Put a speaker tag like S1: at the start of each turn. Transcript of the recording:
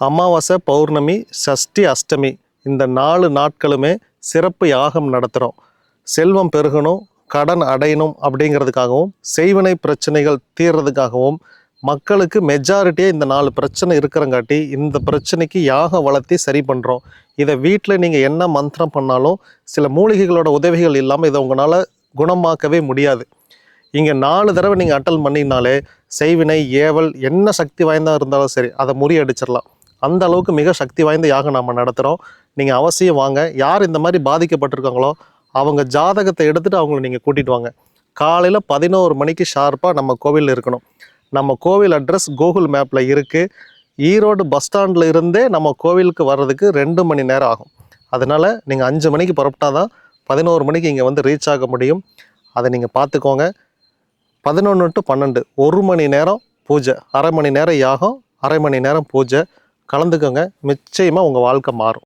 S1: அமாவாசை பௌர்ணமி சஷ்டி அஷ்டமி இந்த நாலு நாட்களுமே சிறப்பு யாகம் நடத்துகிறோம் செல்வம் பெருகணும் கடன் அடையணும் அப்படிங்கிறதுக்காகவும் செய்வினை பிரச்சனைகள் தீர்றதுக்காகவும் மக்களுக்கு மெஜாரிட்டியாக இந்த நாலு பிரச்சனை இருக்கிறங்காட்டி இந்த பிரச்சனைக்கு யாகம் வளர்த்தி சரி பண்ணுறோம் இதை வீட்டில் நீங்கள் என்ன மந்திரம் பண்ணாலும் சில மூலிகைகளோட உதவிகள் இல்லாமல் இதை உங்களால் குணமாக்கவே முடியாது. இங்கே நாலு தடவை நீங்கள் அட்டல் பண்ணினாலே செய்வினை ஏவல் என்ன சக்தி வாய்ந்தா இருந்தாலும் சரி அதை முறியடிச்சிடலாம். அந்த அளவுக்கு மிக சக்தி வாய்ந்த யாகம் நம்ம நடத்துகிறோம் நீங்கள் அவசியம் வாங்க. யார் இந்த மாதிரி பாதிக்கப்பட்டிருக்காங்களோ அவங்க ஜாதகத்தை எடுத்துகிட்டு அவங்கள நீங்கள் கூட்டிகிட்டு வாங்க. காலையில் பதினோரு மணிக்கு ஷார்ப்பாக நம்ம கோவிலில் இருக்கணும். நம்ம கோவில் அட்ரஸ் கூகுள் மேப்பில் இருக்குது ஈரோடு பஸ் ஸ்டாண்டில் இருந்தே நம்ம கோவிலுக்கு வர்றதுக்கு ரெண்டு மணி நேரம் ஆகும். அதனால் நீங்கள் அஞ்சு மணிக்கு புறப்பட்டா தான் பதினோரு மணிக்கு இங்கே வந்து ரீச் ஆக முடியும். அதை நீங்கள் பார்த்துக்கோங்க. பதினொன்று டு பன்னெண்டு ஒரு மணி நேரம் பூஜை அரை மணி நேரம் யாகம் அரை மணி நேரம் பூஜை. கலந்துக்கோங்க. நிச்சயமாக உங்கள் வாழ்க்கை மாறும்.